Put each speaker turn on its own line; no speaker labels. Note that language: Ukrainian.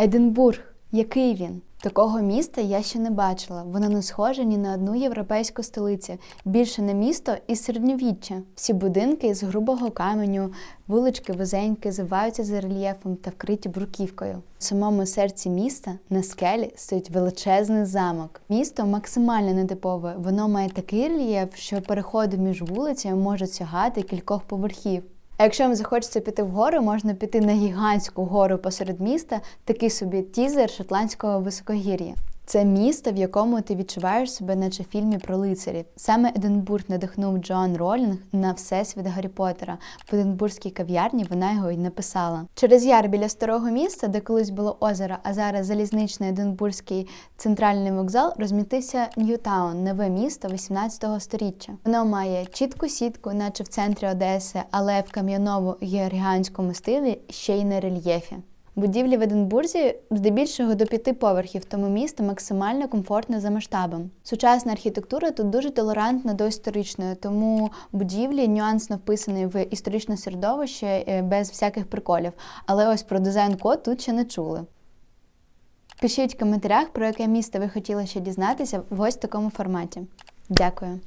Единбург. Який він? Такого міста я ще не бачила. Воно не схоже ні на одну європейську столицю. Більше не місто із середньовіччя. Всі будинки з грубого каменю, вулички вузенькі, звиваються за рельєфом та вкриті бруківкою. В самому серці міста на скелі стоїть величезний замок. Місто максимально нетипове. Воно має такий рельєф, що переходи між вулицями можуть сягати кількох поверхів. А якщо вам захочеться піти в гори, можна піти на гігантську гору посеред міста, такий собі тізер шотландського високогір'я. Це місто, в якому ти відчуваєш себе, наче в фільмі про лицарів. Саме Единбург надихнув Джоан Ролінг на всесвіт Гаррі Поттера. В Единбурзькій кав'ярні вона його й написала. Через яр біля старого міста, де колись було озеро, а зараз залізничний Единбурзький центральний вокзал, розмістився Ньютаун, нове місто 18 століття. Воно має чітку сітку, наче в центрі Одеси, але в кам'яному георгіанському стилі ще й на рельєфі. Будівлі в Единбурзі здебільшого до п'яти поверхів, тому місто максимально комфортне за масштабом. Сучасна архітектура тут дуже толерантна до історичної, тому будівлі нюансно вписані в історичне середовище е, без всяких приколів. Але ось про дизайн-код тут ще не чули. Пишіть в коментарях, про яке місто ви хотіли ще дізнатися в ось такому форматі. Дякую.